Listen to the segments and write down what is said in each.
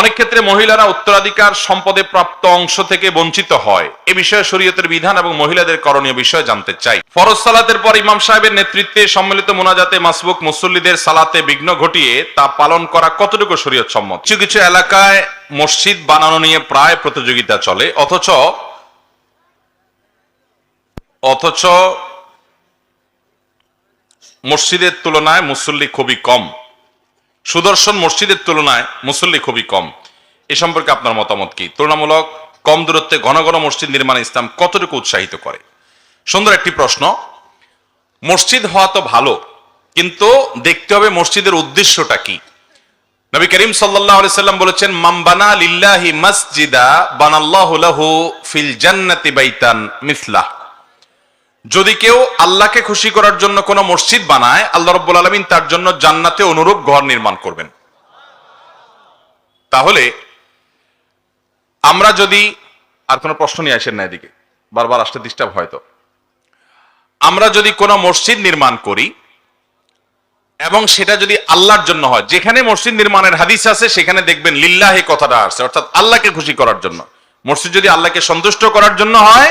অনেক ক্ষেত্রে মহিলারা উত্তরাধিকার সম্পদে প্রাপ্ত অংশ থেকে বঞ্চিত হয়। এ বিষয়ে শরীয়তের বিধান এবং মহিলাদের করণীয় বিষয়ে জানতে চাই। ফরজ সালাতের পর ইমাম সাহেবের নেতৃত্বে সম্মিলিত মোনাজাতে মাসবুক মুসল্লিদের সালাতে বিঘ্ন ঘটিয়ে তা পালন করা কতটুকু শরীয়ত সম্মত কিছু কিছু এলাকায় মসজিদ বানানো নিয়ে প্রায় প্রতিযোগিতা চলে, অথচ অথচ মসজিদের তুলনায় মুসল্লি খুবই কম। সুদর্শন মসজিদের তুলনায় মুসল্লি খুবই কম। এ সম্পর্কে আপনার মতামত কি? তুলনামূলক কম দূরত্বে ঘন ঘন মসজিদ নির্মাণ ইসলাম কতটুকু উৎসাহিত করে? সুন্দর একটি প্রশ্ন। মসজিদ হওয়া তো ভালো, কিন্তু দেখতে হবে মসজিদের উদ্দেশ্যটা কি। নবী করিম সাল্লাম বলেছেন মামবানা লিল্লাহি মসজিদা বানাল্লাহ লাহু ফিল জান্নাতি বাইতান মিসলাহ। যদি কেউ আল্লাহকে খুশি করার জন্য কোনো মসজিদ বানায়, আল্লাহ রব্বুল আলমিন তার জন্য জান্নাতে অনুরূপ ঘর নির্মাণ করবেন। তাহলে আমরা যদি, আর কোনো প্রশ্ন নিয়ে আসেন না এদিকে, বারবার আসতে ডিস্টার্ব হয়তো আমরা যদি কোনো মসজিদ নির্মাণ করি, এবং সেটা যদি আল্লাহর জন্য হয়, যেখানে মসজিদ নির্মাণের হাদিস আছে, সেখানে দেখবেন লিল্লাহে কথাটা আসছে, অর্থাৎ আল্লাহকে খুশি করার জন্য। মসজিদ যদি আল্লাহকে সন্তুষ্ট করার জন্য হয়,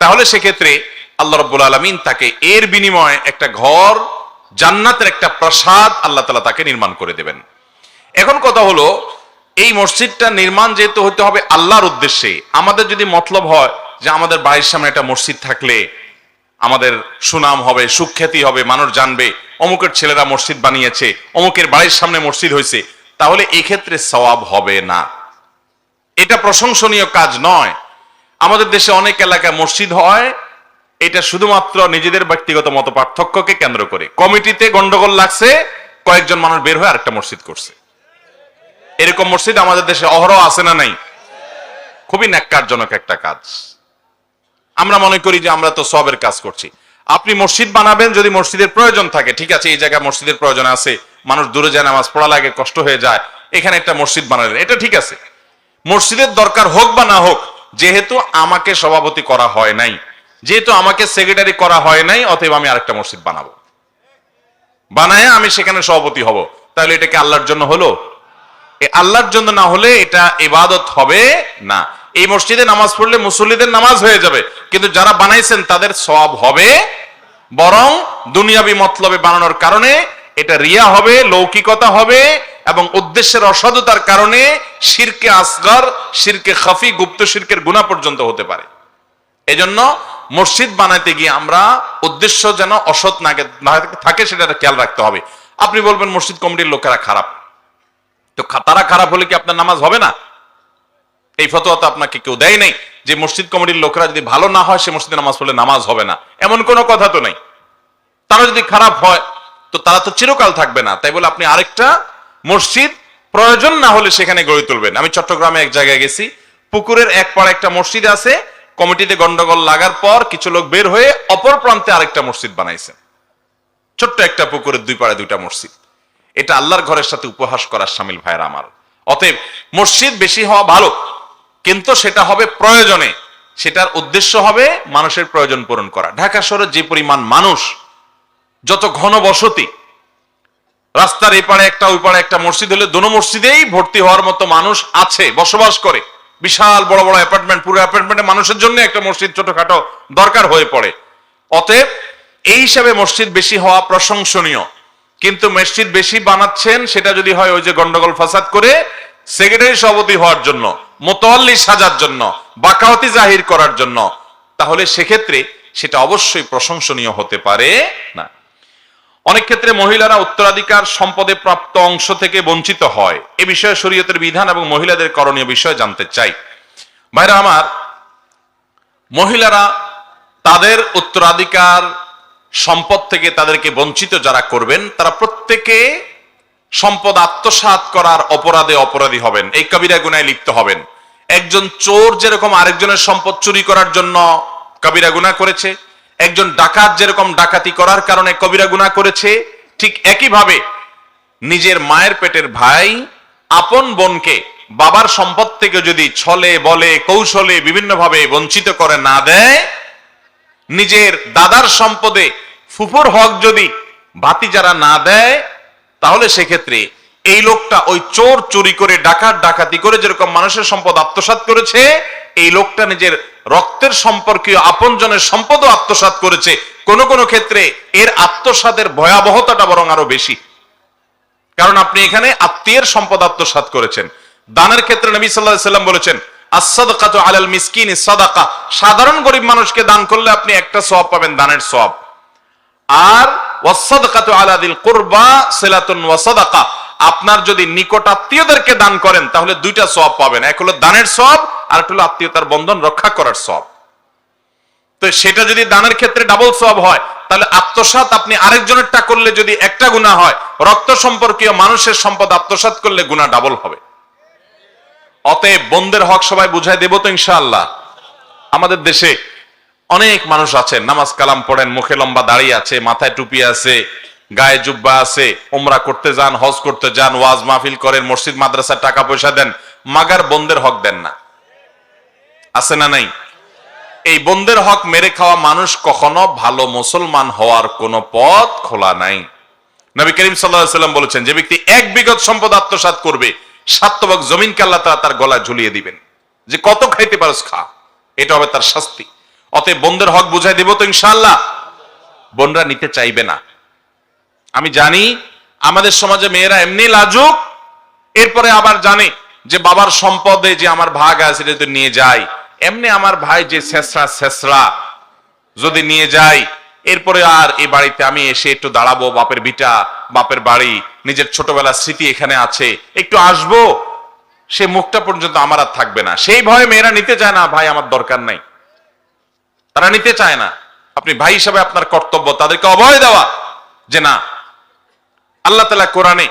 তাহলে সেক্ষেত্রে আল্লাহ রব্বুল আলমিন তাকে এর বিনিময়ে একটা ঘর, জান্নাতের একটা প্রসাদ আল্লাহ তালা তাকে নির্মাণ করে দেবেন। এখন কথা হলো, এই মসজিদটা নির্মাণ যেহেতু হতে হবে আল্লাহর উদ্দেশ্যে, আমাদের যদি মতলব হয় যে আমাদের বাড়ির সামনে একটা মসজিদ থাকলে আমাদের সুনাম হবে, সুখ্যাতি হবে, মানুষ জানবে, অমুকের ছেলেরা মসজিদ বানিয়েছে, অমুকের বাড়ির সামনে মসজিদ হয়েছে, তাহলে এক্ষেত্রে সওয়াব হবে না। এটা প্রশংসনীয় কাজ নয়। আমাদের দেশে অনেক এলাকায় মসজিদ হয় এটা শুধুমাত্র নিজেদের ব্যক্তিগত মত পার্থক্যকে কেন্দ্র করে। কমিটিতে গন্ডগোল লাগছে, কয়েকজন মানুষ বের হয়ে আরেকটা মসজিদ করছে। এরকম মসজিদ আমাদের দেশে অহরহ আছে না নাই? খুবই ন্যাক্কারজনক একটা কাজ। আমরা মনে করি যে আমরা তো সবের কাজ করছি। আপনি মসজিদ বানাবেন যদি মসজিদের প্রয়োজন থাকে, ঠিক আছে, এই জায়গায় মসজিদের প্রয়োজন আছে, মানুষ দূরে যায়, নামাজ পড়া লাগে, কষ্ট হয়ে যায়, এখানে একটা মসজিদ বানালেন, এটা ঠিক আছে। মসজিদের দরকার হোক বা না হোক, যেহেতু আমাকে সভাপতি করা হয় নাই। যেহেতু আমাকে সেক্রেটারি করা হয় নাই, অতএব আমি আরেকটা মসজিদ বানাবো। বানায় আমি সেখানে সভাপতি হব। তাহলে এটা কি আল্লাহর জন্য হলো? আল্লাহর জন্য না হলে এটা ইবাদত হবে না। এই মসজিদে নামাজ পড়লে মুসল্লিদের নামাজ হয়ে যাবে। কিন্তু যারা বানাইছেন, তাদের সব হবে বরং দুনিয়াবি মতলবে বানানোর কারণে এটা রিয়া হবে, লৌকিকতা হবে এবং উদ্দেশ্যের অসাধুতার কারণে শিরকে আসগর, শিরকে খাফি, গুপ্ত শিরকের গুণা পর্যন্ত হতে পারে। এজন্য মসজিদ বানাইতে গিয়ে আমরা উদ্দেশ্য যেন অসৎ না থাকে সেটা খেয়াল রাখতে হবে। আপনি বলবেন, মসজিদ কমিটির লোকেরা খারাপ। তো তারা খারাপ হলে কি আপনার নামাজ হবে না? এই ফতোয়া তো আপনাকে কেউ দেয় নাই যে মসজিদ কমিটির লোকেরা যদি ভালো না হয়, সে মসজিদে নামাজ পড়লে নামাজ হবে না। এমন কোনো কথা তো নাই। তারা যদি খারাপ হয়, তো তারা তো চিরকাল থাকবে না। তাই বলে আপনি আরেকটা মসজিদ প্রয়োজন না হলে সেখানে গড়ে তুলবেন। আমি চট্টগ্রামে এক জায়গায় গেছি। পুকুরের এক পাড়ে একটা মসজিদ আছে। কমিটিতে গন্ডগোল লাগার পর কিছু লোক বের হয়ে অপর প্রান্তে আরেকটা মসজিদ বানাইছে। ছোট্ট একটা পুকুরের দুই পাড়ে দুইটা মসজিদ। এটা আল্লাহর ঘরের সাথে উপহাস করার সামিল ভাইয়ের আমার। অতএব মসজিদ বেশি হওয়া ভালো, কিন্তু সেটা হবে প্রয়োজনে। সেটার উদ্দেশ্য হবে মানুষের প্রয়োজন পূরণ করা। ঢাকা শহরে যে পরিমাণ মানুষ, যত ঘন বসতি রাস্তার এই পাড়ে একটা ওই পাড়ে একটা মসজিদ হলে দোনো মসজিদেই ভর্তি হওয়ার মতো মানুষ আছে, বসবাস করে। বিশাল বড় বড় অ্যাপার্টমেন্ট পুরো অ্যাপার্টমেন্টে মানুষের জন্য একটা মসজিদ ছোটখাটো দরকার হয়ে পড়ে। অতএব এই হিসাবে মসজিদ বেশি হওয়া প্রশংসনীয়। কিন্তু মসজিদ বেশি বানাচ্ছেন, সেটা যদি হয় ওই যে গন্ডগোল ফাসাদ করে সেক্রেটারি সভাপতি হওয়ার জন্য মোতোয়াল্লি সাজার জন্য, বাকাওয়াতি জাহির করার জন্য, তাহলে সেক্ষেত্রে সেটা অবশ্যই প্রশংসনীয় হতে পারে না। অনেক ক্ষেত্রে মহিলারা উত্তরাধিকার সম্পদে প্রাপ্ত অংশ থেকে বঞ্চিত হয়। এ বিষয়ে শরীয়তের বিধান এবং মহিলাদের করণীয় বিষয়ে জানতে চাই। ভাইরা আমার, মহিলারা তাদের উত্তরাধিকার সম্পদ থেকে তাদেরকে বঞ্চিত যারা করবেন, তারা প্রত্যেকে সম্পদ আত্মসাৎ করার অপরাধে অপরাধী হবেন, এই কবিরা গুনায় লিপ্ত হবেন। একজন চোর যেরকম আরেকজনের সম্পদ চুরি করার জন্য কবিরা গুনাহ করেছে একজন ডাকাত যেরকম ডাকাতি করার কারণে কবিরা গুনাহ করেছে, ঠিক একইভাবে নিজের মায়ের পেটের ভাই, আপন বোনকে বাবার সম্পদ থেকে যদি ছলে, বলে, কৌশলে বিভিন্নভাবে বঞ্চিত করে না দেয়, নিজের দাদার সম্পদে ফুফুর হক যদি ভাতি যারা না দেয়, তাহলে সেক্ষেত্রে এই লোকটা ওই চোর চুরি করে, ডাকাত ডাকাতি করে যেরকম মানুষের সম্পদ আত্মসাৎ করেছে, এই লোকটা নিজের রক্তের সম্পর্কীয় আপনজনের সম্পদও আত্মসাৎ করেছে। কোন কোন ক্ষেত্রে এর আত্মসাতের ভয়াবহতাটা বরং আরও বেশি। কারণ আপনি এখানে আত্মীয়ের সম্পদ আত্মসাৎ করেছেন। দানের ক্ষেত্রে নবী সাল্লাহ সাল্লাম বলেছেন আসাদকাত আলাল মিসকিন সাদাকা। সাধারণ গরিব মানুষকে দান করলে আপনি একটা সওয়াব পাবেন, দানের সওয়াব। আর ওয়াসাদকাত আলাদিল কুরবা সিলাতুন ওয়াসাদাকা আপনার যদি নিকট আত্মীয়দেরকে দান করেন, তাহলে দুইটা সওয়াব পাবেন। এক হলো দানের সওয়াব আর একটা হলো আত্মীয়তার বন্ধন রক্ষা করার সওয়াব। তো সেটা যদি দানের ক্ষেত্রে ডাবল সওয়াব হয়, তাহলে আত্মসাৎ আপনি আরেকজনেরটা করলে যদি একটা গুণা হয়, রক্ত সম্পর্কীয় মানুষের সম্পদ আত্মসাৎ করলে গুণা ডাবল হবে। অতএব বন্ধের হক সবাই বুঝাই দেব তো ইনশাআল্লাহ। আমাদের দেশে অনেক মানুষ আছে নামাজ কালাম পড়েন, মুখে লম্বা দাড়ি আছে, মাথায় টুপি আছে গায়ে জুব্বা আছে ওমরা করতে যান, হজ করতে যান, ওয়াজ মাহফিল করেন, মসজিদ, মাদ্রাসার টাকা পয়সা দেন, মাগার বন্ধের হক দেন না। আছে না নাই? এই বন্ধের হক মেরে খাওয়া মানুষ কখনো ভালো মুসলমান হওয়ার কোনো পথ খোলা নাই। নবী করিম সাল্লাম বলেছেন, যে ব্যক্তি এক বিগত সম্পদ আত্মসাৎ করবে সাতভাগ জমিনকে আল্লাহ তাআলা তার গলায় ঝুলিয়ে দিবেন। যে কত খাইতে পারস খা, এটা হবে তার শাস্তি। অতএব বন্ধের হক বুঝাই দেব তো ইনশাল্লাহ বোনরা নিতে চাইবে না। আমি জানি আমাদের সমাজে মেয়েরা এমনি লাজুক, এরপরে আবার জানে যে বাবার সম্পদে যে আমার ভাগ আছে যদি নিয়ে যায়। এমনি আমার ভাই যে শেষরা শেষরা যদি নিয়ে যাই এরপরে আর এই বাড়িতে আমি এসে একটু দাঁড়াবো, বাপের বিটা, বাপের বাড়ি, নিজের ছোটবেলার স্মৃতি এখানে আছে, একটু আসব, সে মুখটা পর্যন্ত আমার আর থাকবে না। সেই ভয়ে মেয়েরা নিতে চায় না, ভাই, আমার দরকার নাই। তারা নিতে চায় না। আপনি ভাই হিসাবে আপনার কর্তব্য, তাদেরকে অভয় দেওয়া যে না আল্লাহ তালা কোরআনে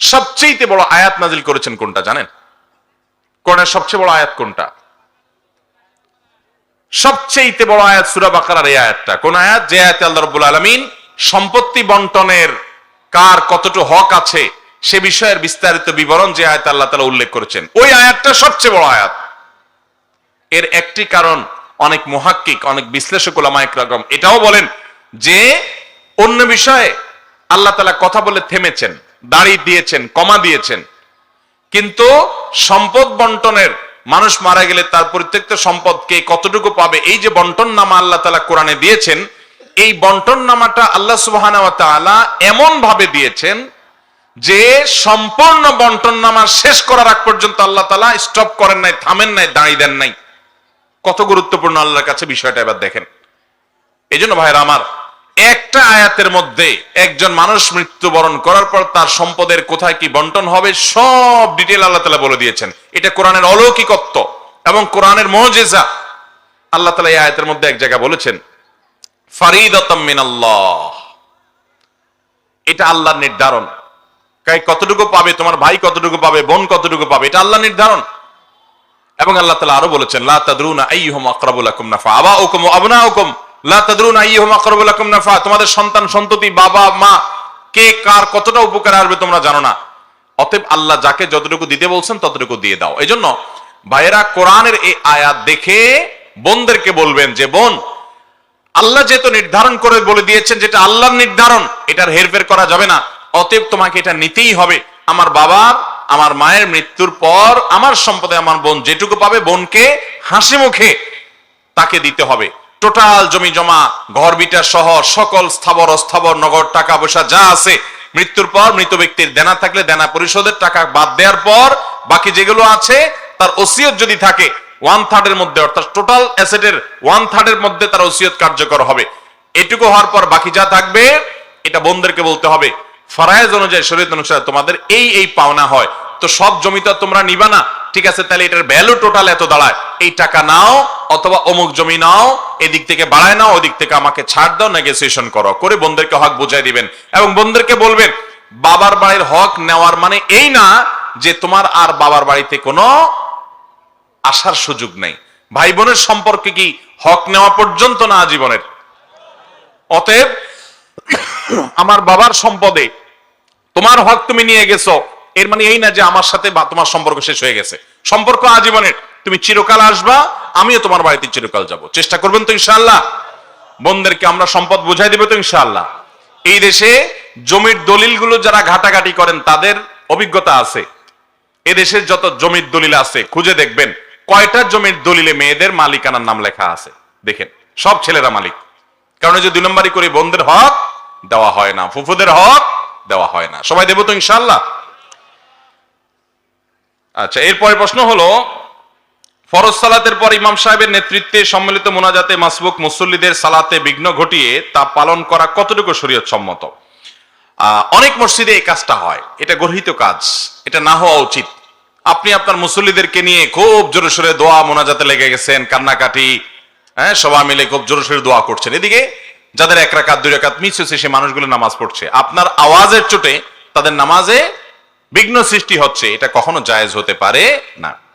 সবচেয়ে বড় আয়াত নাজিল করেছেন কোনটা জানেন? কোরআনের সবচেয়ে বড় আয়াত কোনটা? সবচেয়ে বড় আয়াত সুরা বাকারার এই আয়াতটা। কোন আয়াত? যে আয়াতে আল্লাহ রব্বুল আলমিন সম্পত্তি বন্টনের কার কতটুকু হক আছে সে বিষয়ের বিস্তারিত বিবরণ যে আয়াত আল্লাহ তালা উল্লেখ করেছেন। ওই আয়াতটা সবচেয়ে বড় আয়াত। এর একটি কারণ অনেক মহাক্কিক, অনেক বিশ্লেষক ওলামায়ক রকম এটাও বলেন যে অন্য বিষয়ে আল্লাহ তালা কথা বলে থেমেছেন, দাড়ি দিয়েছেন, কমা দিয়েছেন। কিন্তু সম্পদ বন্টনের মানুষ মারা গেলে তার পরিত্যক্ত সম্পদ কে কতটুকু পাবে? এই যে বন্টন নামা আল্লাহ তালা কোরআনে দিয়েছেন, এই বন্টন নামাটা আল্লাহ সুবাহ এমন ভাবে দিয়েছেন যে সম্পূর্ণ বন্টন নামা শেষ করার আগ পর্যন্ত আল্লাহ তালা স্টপ করেন নাই, থামেন নাই দাঁড়িয়ে দেন নাই। কত গুরুত্বপূর্ণ আল্লাহর কাছে বিষয়টা এবার দেখেন। এই জন্য ভাইরা আমার একটা আয়াতের মধ্যে একজন মানুষ মৃত্যুবরণ করার পর তার সম্পদের কোথায় কি বন্টন হবে, সব ডিটেল আল্লাহ তালা বলে দিয়েছেন। এটা কোরআনের অলৌকিকত্ব এবং কোরআনের মজেজা। আল্লাহ তালা এই আয়াতের মধ্যে এক জায়গায় বলেছেন, ফারিদতম মিনাল্লাহ। এটা আল্লাহর নির্ধারণ। কাই কতটুকু পাবে, তোমার ভাই কতটুকু পাবে, বোন কতটুকু পাবে, এটা আল্লাহ নির্ধারণ। এবং আল্লাহ তালা আরও বলেছেন, লা তাদরুনা আইয়ুহুম আকরাবু লাকুম নাফা আবাউকুম ওয়া আবনাউকুম। তোমাদের সন্তান, সন্ততি, বাবা, মা, কে, কার কতটা উপকার আসবে তোমরা জানো না। অতএব আল্লাহ যাকে যতটুকু দিতে বলছেন ততটুকু দিয়ে দাও। এজন্য ভাইয়েরা কোরআনের এই আয়াত দেখে বোনদেরকে বলবেন যে, বোন, আল্লাহ যেহেতু নির্ধারণ করে বলে দিয়েছেন যেটা আল্লাহর নির্ধারণ, এটার হেরফের করা যাবে না। অতএব তোমাকে এটা নিতেই হবে। আমার বাবার, আমার মায়ের মৃত্যুর পর আমার সম্পদে আমার বোন যেটুকু পাবে, বোনকে হাসি মুখে তাকে দিতে হবে। টোটাল জমি জমা, ঘর বিটা সহ সকল স্থাবর অস্থাবর নগর, টাকা পয়সা যা আছে, মৃত্যুর পর মৃত ব্যক্তির দেনা থাকলে দেনা পরিশোধের টাকা বাদ দেওয়ার পর বাকি যেগুলো আছে, তার ওসিয়ত যদি থাকে ওয়ান থার্ডের মধ্যে, অর্থাৎ টোটাল অ্যাসেটের ওয়ান থার্ডের মধ্যে তার ওসিয়ত কার্যকর হবে। এটুকু হওয়ার পর বাকি যা থাকবে, এটা বোনদেরকে বলতে হবে, ফরায়েজ অনুযায়ী শরীয়ত অনুসারে তোমাদের এই এই পাওনা হয়। তো সব জমি তো তোমরা নিবা না। ঠিক আছে, তাহলে এটার ভ্যালু টোটাল এত দাঁড়ায়। এই টাকা নাও, অথবা অমুক জমি নাও, এদিক থেকে বাড়ায় নাও, ওদিক থেকে আমাকে ছাড় দাও নেগোসিয়েশন করো। করে বোনদেরকে হক বুঝাই দিবেন। এবং বোনদেরকে বলবেন, বাবার বাড়ির হক নেওয়ার মানে এই না যে তোমার আর বাবার বাড়িতে কোনো আসার সুযোগ নেই। ভাই বোনের সম্পর্কে কি হক নেওয়া পর্যন্ত না জীবনের? অতএব, আমার বাবার সম্পদে তোমার হক তুমি নিয়ে গেছো। এর মানে এই না যে আমার সাথে তোমার সম্পর্ক শেষ হয়ে গেছে। সম্পর্ক আজীবনের। তুমি চিরকাল আসবা, আমিও তোমার বাড়িতে চিরকাল যাব। চেষ্টা করবেন তো ইনশাআল্লাহ। বোনদেরকে আমরা সম্পদ বুঝাই দেবো তো ইনশাআল্লাহ। এই দেশে জমির দলিলগুলো যারা ঘাটাঘাটি করেন, তাদের অভিজ্ঞতা আছে। এদেশের যত জমির দলিল আছে, খুঁজে দেখবেন। কয়টা জমির দলিলে মেয়েদের মালিকানার নাম লেখা আছে? দেখেন, সব ছেলেরা মালিক। কারণ যে দুই নম্বরই করে বোনদের হক দেওয়া হয় না, ফুফুদের হক দেওয়া হয় না। সবাই দেবো তো ইনশাল্লাহ আচ্ছা এরপরে প্রশ্ন হলো, ফরজ সালাতের পর ইমাম সাহেবের নেতৃত্বে সম্মিলিত মোনাজাতে মাসবুক মুসল্লিদের সালাতে বিঘ্ন ঘটিয়ে তা পালন করা কতটুকু শরীয়ত সম্মত অনেক মসজিদে এই কাজটা হয়, এটা গর্হিত কাজ, এটা না হওয়া উচিত। আপনি আপনার মুসল্লিদেরকে নিয়ে খুব জোরে সোরে দোয়া মোনাজাতে লেগে গেছেন, কান্নাকাটি হ্যাঁ সবাই মিলে খুব জোরে সোরে দোয়া করছেন। এদিকে যাদের এক রাকাত, দুই রাকাত মিস হয়েছে, সে মানুষগুলো নামাজ পড়ছে। আপনার আওয়াজের চোটে তাদের নামাজে বিঘ্ন সৃষ্টি হচ্ছে এটা কখনো জায়েজ হতে পারে না।